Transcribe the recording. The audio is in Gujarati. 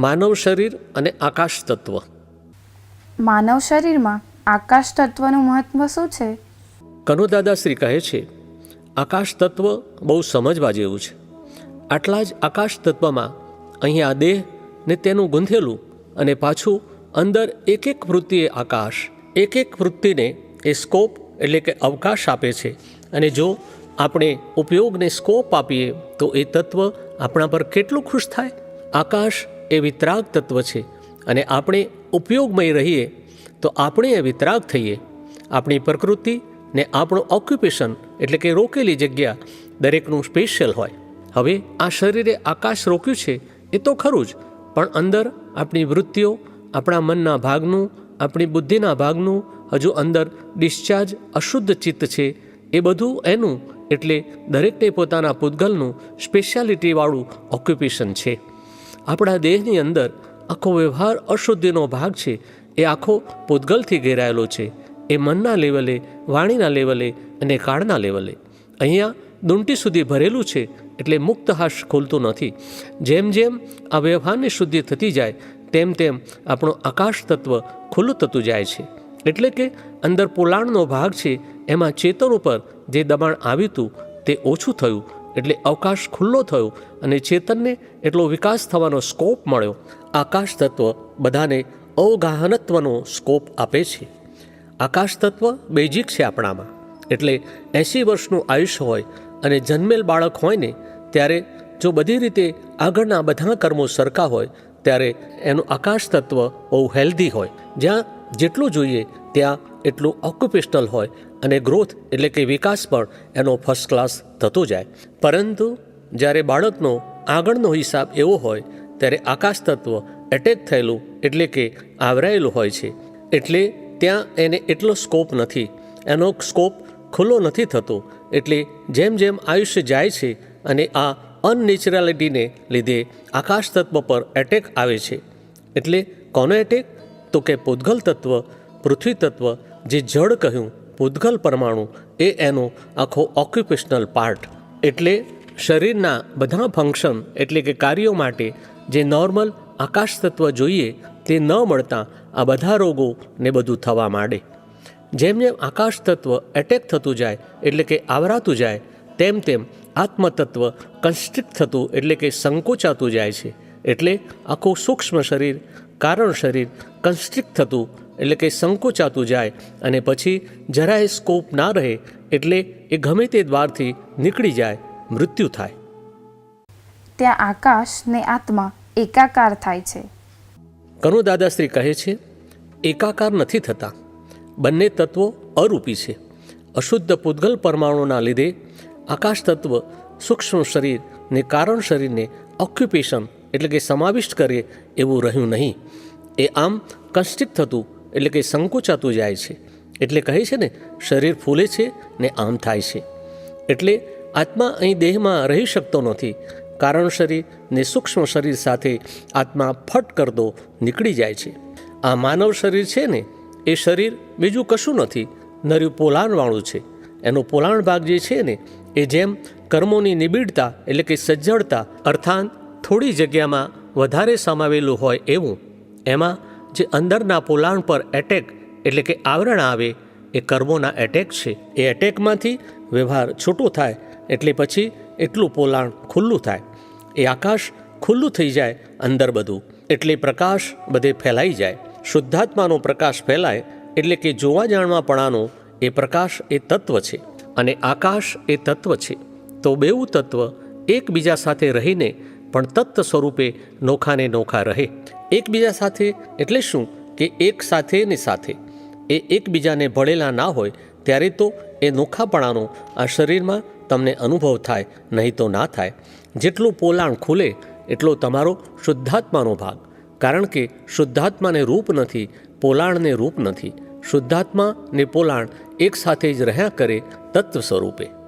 માનવ શરીર અને આકાશ તત્વ. માનવ શરીરમાં આકાશ તત્વનું મહત્વ શું છે? કનુદાદાશ્રી કહે છે આકાશ તત્વ બહુ સમજવા જેવું છે. આટલા જ આકાશ તત્વમાં અહીં આ દેહ ને તેનું ગૂંથેલું અને પાછું અંદર એક એક વૃત્તિએ આકાશ. એક એક વૃત્તિને એ સ્કોપ એટલે કે અવકાશ આપે છે. અને જો આપણે ઉપયોગને સ્કોપ આપીએ તો એ તત્વ આપણા પર કેટલું ખુશ થાય? આકાશ એ વિતરાગ તત્વ છે અને આપણે ઉપયોગમય રહીએ, તો આપણે એ વિતરાગ થઈએ. આપણી પ્રકૃતિ ને આપણું ઓક્યુપેશન એટલે કે રોકેલી જગ્યા દરેકનું સ્પેશિયલ હોય. હવે આ શરીરે આકાશ રોક્યું છે એ તો ખરું જ, પણ અંદર આપણી વૃત્તિઓ, આપણા મનના ભાગનું, આપણી બુદ્ધિના ભાગનું, હજુ અંદર ડિસ્ચાર્જ અશુદ્ધ ચિત્ત છે, એ બધું એનું એટલે દરેકને પોતાના પૂતગલનું સ્પેશિયાલિટીવાળું ઓક્યુપેશન છે. આપણા દેહની અંદર આખો વ્યવહાર અશુદ્ધિનો ભાગ છે. એ આખો પૂતગલથી ઘેરાયેલો છે. એ મનના લેવલે, વાણીના લેવલે અને કાળના લેવલે. અહીંયા દુંટી સુધી ભરેલું છે એટલે મુક્ત હાશ ખોલતું નથી. જેમ જેમ આ વ્યવહારની શુદ્ધિ થતી જાય, તેમ તેમ આપણું આકાશ તત્વ ખુલ્લું થતું જાય છે. એટલે કે અંદર પોલાણનો ભાગ છે. એમાં ચેતન ઉપર જે દબાણ આવ્યું હતું, તે ઓછું થયું. એટલે અવકાશ ખુલ્લો થયો અને ચેતનને એટલો વિકાસ થવાનો સ્કોપ મળ્યો. આકાશ તત્વ બધાને અવગાહનત્વનો સ્કોપ આપે છે. આકાશ તત્વ બેઝિક છે આપણામાં. એટલે એંસી વર્ષનું આયુષ્ય હોય અને જન્મેલ બાળક હોય ને ત્યારે જો બધી રીતે આગળના બધા કર્મો સરખા હોય, ત્યારે એનું આકાશ તત્વ બહુ હેલ્ધી હોય. જ્યાં જેટલું જોઈએ, ત્યાં એટલું ઓક્યુપેશનલ હોય અને ગ્રોથ એટલે કે વિકાસ પણ એનો ફર્સ્ટ ક્લાસ થતો જાય. પરંતુ જ્યારે બાળકનો આગળનો હિસાબ એવો હોય, ત્યારે આકાશ તત્વ એટેક થયેલું એટલે કે આવરાયેલું હોય છે. એટલે ત્યાં એને એટલો સ્કોપ નથી. એનો સ્કોપ ખુલ્લો નથી થતો. એટલે જેમ જેમ આયુષ્ય જાય છે અને આ અનનેચરાલિટીને લીધે આકાશ તત્વ પર એટેક આવે છે. એટલે કોનો એટેક તો કે પૂદગલ તત્વ, પૃથ્વી તત્વ જે જળ કહ્યું પૂદગલ પરમાણુ, એ એનો આખો ઓક્યુપેશનલ પાર્ટ એટલે શરીરના બધા ફંક્શન એટલે કે કાર્યો માટે જે નોર્મલ આકાશ તત્વ જોઈએ, તે ન મળતા આ બધા રોગો ને બધું થવા માંડે. જેમ જેમ આકાશ તત્વ એટેક થતું જાય, એટલે કે આવરાતું જાય, તેમ તેમ આત્મતત્વ કન્સ્ટ્રિક્ટ થતું, એટલે કે સંકોચાતું જાય છે. એટલે આખું સૂક્ષ્મ શરીર કારણ શરીર કન્સ્ટ્રિક્ટ થતું એટલે કે સંકોચાતું જાય અને પછી જરાય સ્કોપ ના રહે એટલે એ ગમે તે દ્વારથી નીકળી જાય મૃત્યુ થાય. ત્યાં આકાશ ને આત્મા એકાકાર થાય છે. કનુ દાદાશ્રી કહે છે એકાકાર નથી થતા. બંને તત્વો અરૂપી છે. અશુદ્ધ પૂતગલ પરમાણુના લીધે આકાશ તત્વ સૂક્ષ્મ શરીર ને કારણ શરીરને ઓક્યુપેશન એટલે કે સમાવિષ્ટ કરે એવું રહ્યું નહીં. એ આમ કન્સ્ટિક થતું, એટલે કે સંકોચાતું જાય છે. એટલે કહે છે ને, શરીર ફૂલે છે ને આમ થાય છે. એટલે આત્મા અહીં દેહમાં રહી શકતો નથી. કારણ શરીર ને સૂક્ષ્મ શરીર સાથે આત્મા ફટ કરતો નીકળી જાય છે. આ માનવ શરીર છે ને, એ શરીર બીજું કશું નથી, નર્યું પોલાણવાળું છે. એનો પોલાણ ભાગ જે છે ને, એ જેમ કર્મોની નિબીડતા, એટલે કે સજ્જડતા અર્થાત થોડી જગ્યામાં વધારે સમાવેલું હોય એવું. એમાં જે અંદરના પોલાણ પર એટેક એટલે કે આવરણ આવે, એ કર્મોના એટેક છે. એ એટેકમાંથી વ્યવહાર છૂટો થાય એટલે પછી એટલું પોલાણ ખુલ્લું થાય. એ આકાશ ખુલ્લું થઈ જાય અંદર બધું. એટલે પ્રકાશ બધે ફેલાઈ જાય. શુદ્ધાત્માનો પ્રકાશ ફેલાય એટલે કે જોવા જાણવાપણાનો એ પ્રકાશ એ તત્વ છે અને આકાશ એ તત્વ છે. તો બેવું તત્વ એકબીજા સાથે રહીને પણ તત્ત સ્વરૂપે નોખાને નોખા રહે. એકબીજા સાથે એટલે શું કે એક સાથે ને સાથે? એ એકબીજાને ભળેલા ના હોય ત્યારે તો એ નોખાપણાનો આ શરીરમાં તમને અનુભવ થાય, નહીં તો ના થાય. જેટલું પોલાણ ખુલે, એટલો તમારો શુદ્ધાત્માનો ભાગ. કારણ કે શુદ્ધાત્માને રૂપ નથી, પોલાણને રૂપ નથી. શુદ્ધાત્મા ને પોલાણ એક સાથે જ રહ્યા કરે તત્વ સ્વરૂપે.